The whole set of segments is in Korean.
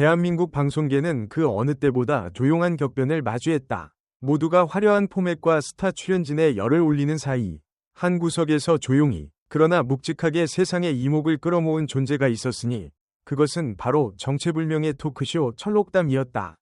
대한민국 방송계는 그 어느 때보다 조용한 격변을 마주했다. 모두가 화려한 포맷과 스타 출연진의 열을 올리는 사이 한 구석에서 조용히 그러나 묵직하게 세상의 이목을 끌어모은 존재가 있었으니 그것은 바로 정체불명의 토크쇼 철록담이었다.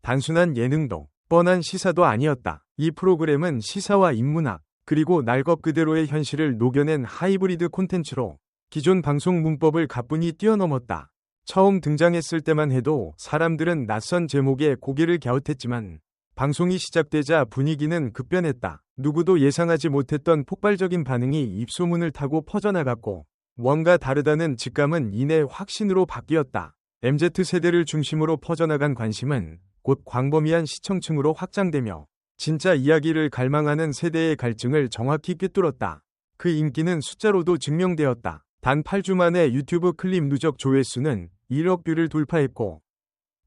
단순한 예능도 뻔한 시사도 아니었다. 이 프로그램은 시사와 인문학 그리고 날것 그대로의 현실을 녹여낸 하이브리드 콘텐츠로 기존 방송 문법을 가뿐히 뛰어넘었다. 처음 등장했을 때만 해도 사람들은 낯선 제목에 고개를 갸웃했지만 방송이 시작되자 분위기는 급변했다. 누구도 예상하지 못했던 폭발적인 반응이 입소문을 타고 퍼져나갔고 뭔가 다르다는 직감은 이내 확신으로 바뀌었다. MZ세대를 중심으로 퍼져나간 관심은 곧 광범위한 시청층으로 확장되며 진짜 이야기를 갈망하는 세대의 갈증을 정확히 꿰뚫었다. 그 인기는 숫자로도 증명되었다. 단 8주 만에 유튜브 클립 누적 조회수는 1억 뷰를 돌파했고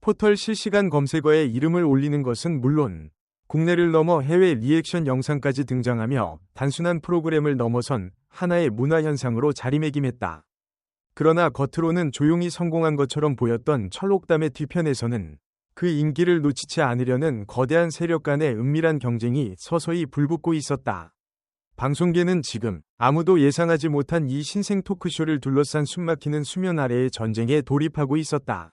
포털 실시간 검색어에 이름을 올리는 것은 물론 국내를 넘어 해외 리액션 영상까지 등장하며 단순한 프로그램을 넘어선 하나의 문화 현상으로 자리매김했다. 그러나 겉으로는 조용히 성공한 것처럼 보였던 철록담의 뒤편에서는 그 인기를 놓치지 않으려는 거대한 세력 간의 은밀한 경쟁이 서서히 불붙고 있었다. 방송계는 지금 아무도 예상하지 못한 이 신생 토크쇼를 둘러싼 숨막히는 수면 아래의 전쟁에 돌입하고 있었다.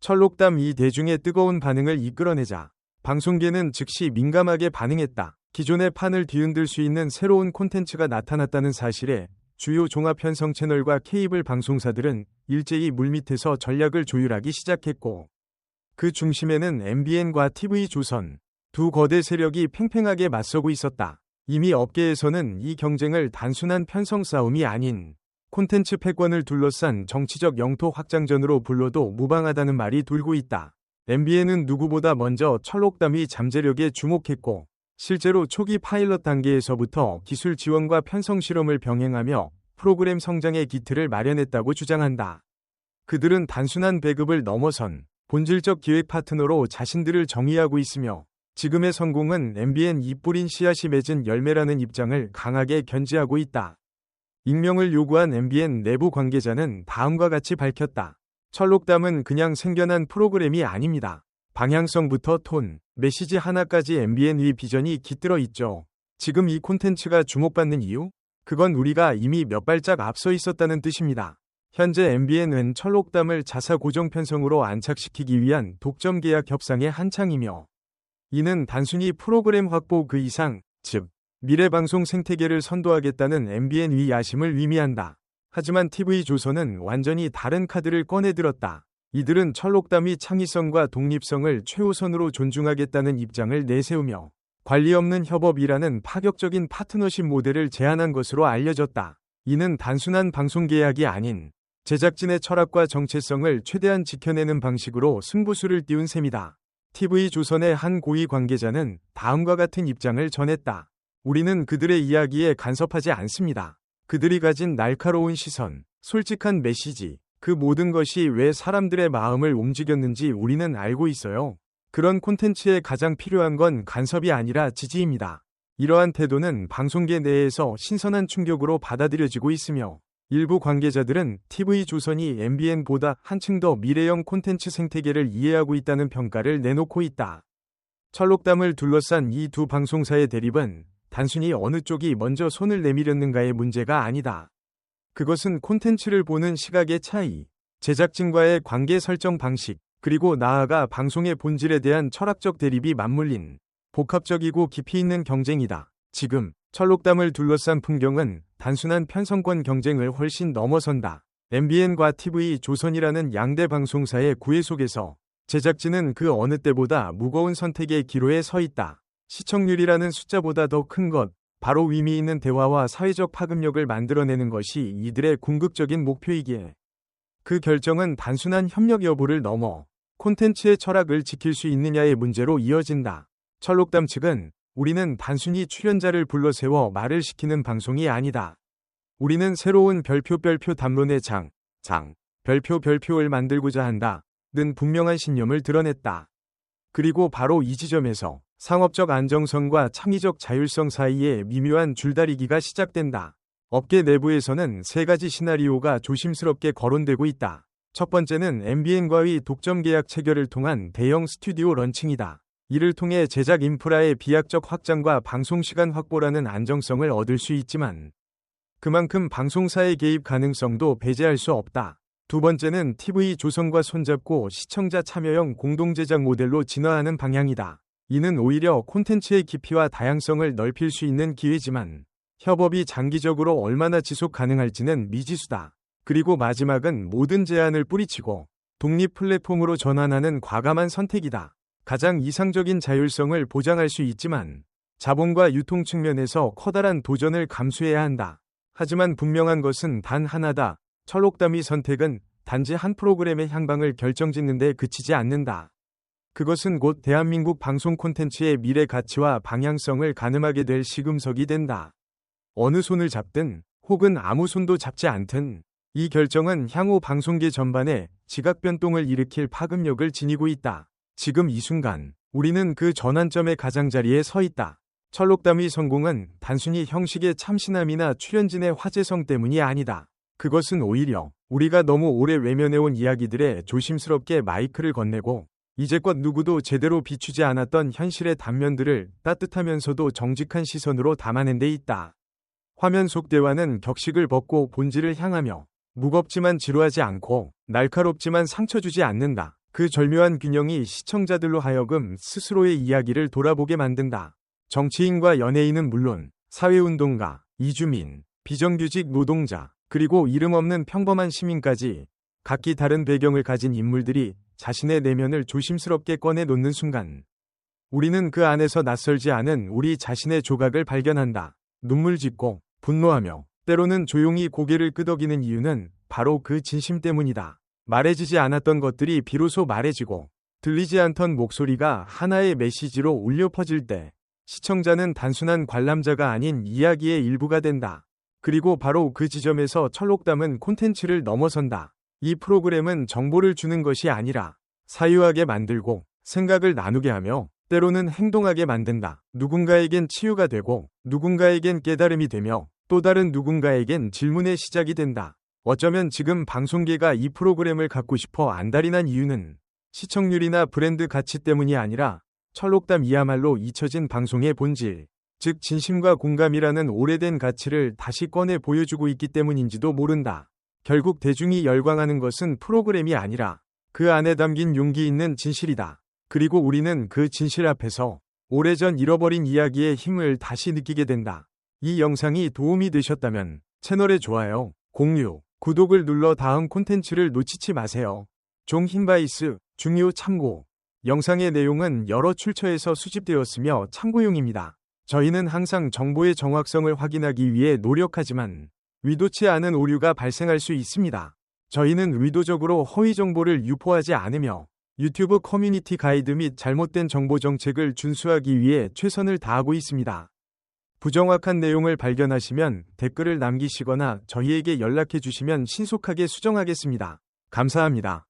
철록담 이 대중의 뜨거운 반응을 이끌어내자 방송계는 즉시 민감하게 반응했다. 기존의 판을 뒤흔들 수 있는 새로운 콘텐츠가 나타났다는 사실에 주요 종합편성 채널과 케이블 방송사들은 일제히 물밑에서 전략을 조율하기 시작했고 그 중심에는 MBN과 TV조선 두 거대 세력이 팽팽하게 맞서고 있었다. 이미 업계에서는 이 경쟁을 단순한 편성 싸움이 아닌 콘텐츠 패권을 둘러싼 정치적 영토 확장전으로 불러도 무방하다는 말이 돌고 있다. MBN은 누구보다 먼저 철록담이 잠재력에 주목했고 실제로 초기 파일럿 단계에서부터 기술 지원과 편성 실험을 병행하며 프로그램 성장의 기틀을 마련했다고 주장한다. 그들은 단순한 배급을 넘어선 본질적 기획 파트너로 자신들을 정의하고 있으며 지금의 성공은 MBN 이뿌린 씨앗이 맺은 열매라는 입장을 강하게 견지하고 있다. 익명을 요구한 MBN 내부 관계자는 다음과 같이 밝혔다. 철록담은 그냥 생겨난 프로그램이 아닙니다. 방향성부터 톤, 메시지 하나까지 MBN 위 비전이 깃들어 있죠. 지금 이 콘텐츠가 주목받는 이유? 그건 우리가 이미 몇 발짝 앞서 있었다는 뜻입니다. 현재 MBN은 철록담을 자사 고정 편성으로 안착시키기 위한 독점 계약 협상의 한창이며 이는 단순히 프로그램 확보 그 이상, 즉 미래 방송 생태계를 선도하겠다는 MBN 위 야심을 의미한다. 하지만 TV조선은 완전히 다른 카드를 꺼내들었다. 이들은 철록담이 창의성과 독립성을 최우선으로 존중하겠다는 입장을 내세우며 관리 없는 협업이라는 파격적인 파트너십 모델을 제안한 것으로 알려졌다. 이는 단순한 방송 계약이 아닌 제작진의 철학과 정체성을 최대한 지켜내는 방식으로 승부수를 띄운 셈이다. TV조선의 한 고위 관계자는 다음과 같은 입장을 전했다. 우리는 그들의 이야기에 간섭하지 않습니다. 그들이 가진 날카로운 시선, 솔직한 메시지, 그 모든 것이 왜 사람들의 마음을 움직였는지 우리는 알고 있어요. 그런 콘텐츠에 가장 필요한 건 간섭이 아니라 지지입니다. 이러한 태도는 방송계 내에서 신선한 충격으로 받아들여지고 있으며 일부 관계자들은 TV조선이 MBN보다 한층 더 미래형 콘텐츠 생태계를 이해하고 있다는 평가를 내놓고 있다. 철록담을 둘러싼 이 두 방송사의 대립은 단순히 어느 쪽이 먼저 손을 내밀었는가의 문제가 아니다. 그것은 콘텐츠를 보는 시각의 차이, 제작진과의 관계 설정 방식, 그리고 나아가 방송의 본질에 대한 철학적 대립이 맞물린 복합적이고 깊이 있는 경쟁이다. 지금 철록담을 둘러싼 풍경은 단순한 편성권 경쟁을 훨씬 넘어선다. MBN과 TV 조선이라는 양대 방송사의 구애 속에서 제작진은 그 어느 때보다 무거운 선택의 기로에 서 있다. 시청률이라는 숫자보다 더 큰 것, 바로 의미 있는 대화와 사회적 파급력을 만들어내는 것이 이들의 궁극적인 목표이기에 그 결정은 단순한 협력 여부를 넘어 콘텐츠의 철학을 지킬 수 있느냐의 문제로 이어진다. 철록담 측은 우리는 단순히 출연자를 불러세워 말을 시키는 방송이 아니다. 우리는 새로운 별표 별표 담론의 장, 장, 별표 별표를 만들고자 한다. 는 분명한 신념을 드러냈다. 그리고 바로 이 지점에서 상업적 안정성과 창의적 자율성 사이에 미묘한 줄다리기가 시작된다. 업계 내부에서는 세 가지 시나리오가 조심스럽게 거론되고 있다. 첫 번째는 MBN과의 독점 계약 체결을 통한 대형 스튜디오 런칭이다. 이를 통해 제작 인프라의 비약적 확장과 방송시간 확보라는 안정성을 얻을 수 있지만 그만큼 방송사의 개입 가능성도 배제할 수 없다. 두 번째는 TV 조성과 손잡고 시청자 참여형 공동제작 모델로 진화하는 방향이다. 이는 오히려 콘텐츠의 깊이와 다양성을 넓힐 수 있는 기회지만 협업이 장기적으로 얼마나 지속 가능할지는 미지수다. 그리고 마지막은 모든 제한을 뿌리치고 독립 플랫폼으로 전환하는 과감한 선택이다. 가장 이상적인 자율성을 보장할 수 있지만 자본과 유통 측면에서 커다란 도전을 감수해야 한다. 하지만 분명한 것은 단 하나다. 철록담이 선택은 단지 한 프로그램의 향방을 결정짓는 데 그치지 않는다. 그것은 곧 대한민국 방송 콘텐츠의 미래 가치와 방향성을 가늠하게 될 시금석이 된다. 어느 손을 잡든 혹은 아무 손도 잡지 않든 이 결정은 향후 방송계 전반에 지각 변동을 일으킬 파급력을 지니고 있다. 지금 이 순간 우리는 그 전환점의 가장자리에 서 있다. 철록담의 성공은 단순히 형식의 참신함이나 출연진의 화제성 때문이 아니다. 그것은 오히려 우리가 너무 오래 외면해온 이야기들에 조심스럽게 마이크를 건네고 이제껏 누구도 제대로 비추지 않았던 현실의 단면들을 따뜻하면서도 정직한 시선으로 담아낸 데 있다. 화면 속 대화는 격식을 벗고 본질을 향하며 무겁지만 지루하지 않고 날카롭지만 상처 주지 않는다. 그 절묘한 균형이 시청자들로 하여금 스스로의 이야기를 돌아보게 만든다. 정치인과 연예인은 물론 사회운동가, 이주민, 비정규직 노동자, 그리고 이름 없는 평범한 시민까지 각기 다른 배경을 가진 인물들이 자신의 내면을 조심스럽게 꺼내 놓는 순간 우리는 그 안에서 낯설지 않은 우리 자신의 조각을 발견한다. 눈물 짓고 분노하며 때로는 조용히 고개를 끄덕이는 이유는 바로 그 진심 때문이다. 말해지지 않았던 것들이 비로소 말해지고 들리지 않던 목소리가 하나의 메시지로 울려 퍼질 때 시청자는 단순한 관람자가 아닌 이야기의 일부가 된다. 그리고 바로 그 지점에서 철록담은 콘텐츠를 넘어선다. 이 프로그램은 정보를 주는 것이 아니라 사유하게 만들고 생각을 나누게 하며 때로는 행동하게 만든다. 누군가에겐 치유가 되고 누군가에겐 깨달음이 되며 또 다른 누군가에겐 질문의 시작이 된다. 어쩌면 지금 방송계가 이 프로그램을 갖고 싶어 안달이 난 이유는 시청률이나 브랜드 가치 때문이 아니라 철록담이야말로 잊혀진 방송의 본질, 즉 진심과 공감이라는 오래된 가치를 다시 꺼내 보여주고 있기 때문인지도 모른다. 결국 대중이 열광하는 것은 프로그램이 아니라 그 안에 담긴 용기 있는 진실이다. 그리고 우리는 그 진실 앞에서 오래전 잃어버린 이야기의 힘을 다시 느끼게 된다. 이 영상이 도움이 되셨다면 채널에 좋아요, 공유, 구독을 눌러 다음 콘텐츠를 놓치지 마세요. 종 힌바이스, 중요 참고. 영상의 내용은 여러 출처에서 수집되었으며 참고용입니다. 저희는 항상 정보의 정확성을 확인하기 위해 노력하지만 의도치 않은 오류가 발생할 수 있습니다. 저희는 의도적으로 허위 정보를 유포하지 않으며 유튜브 커뮤니티 가이드 및 잘못된 정보 정책을 준수하기 위해 최선을 다하고 있습니다. 부정확한 내용을 발견하시면 댓글을 남기시거나 저희에게 연락해 주시면 신속하게 수정하겠습니다. 감사합니다.